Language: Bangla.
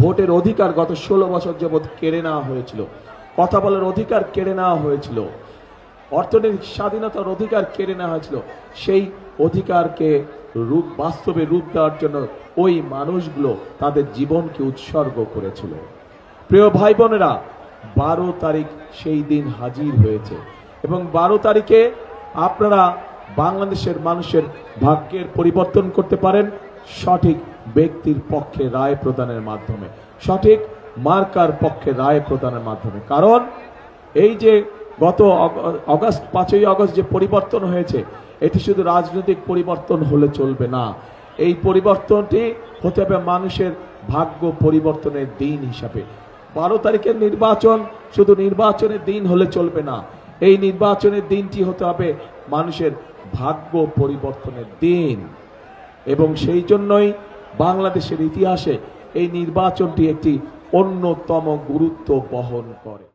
ভোটের অধিকার গত ষোলো বছর যাবৎ কেড়ে নেওয়া হয়েছিল। কথা বলার অধিকার কেড়ে নেওয়া হয়েছিল। অর্থনৈতিক স্বাধীনতার অধিকার কেড়ে নেওয়া হয়েছিল। সেই অধিকারকে রূপ, বাস্তবে রূপ দেওয়ার জন্য ওই মানুষগুলো তাদের জীবনকে উৎসর্গ করেছিল। প্রিয় ভাই বোনেরা বারো তারিখ সেই দিন হাজির হয়েছে এবং বারো তারিখে আপনারা বাংলাদেশের মানুষের ভাগ্যের পরিবর্তন করতে পারেন। সঠিক ব্যক্তির পক্ষে রায় প্রদানের মাধ্যমে, সঠিক মার্কার পক্ষে রায় প্রদানের মাধ্যমে। কারণ এই যে গত অগস্ট, পাঁচই অগস্ট যে পরিবর্তন হয়েছে, এটি শুধু রাজনৈতিক পরিবর্তন হলে চলবে না। এই পরিবর্তনটি হতে হবে মানুষের ভাগ্য পরিবর্তনের দিন হিসাবে। বারো তারিখের নির্বাচন শুধু নির্বাচনের দিন হলে চলবে না। এই নির্বাচনের দিনটি হতে হবে মানুষের ভাগ্য পরিবর্তনের দিন। এবং সেই জন্যই বাংলাদেশের ইতিহাসে এই নির্বাচনটি একটি অন্যতম গুরুত্ব বহন করে।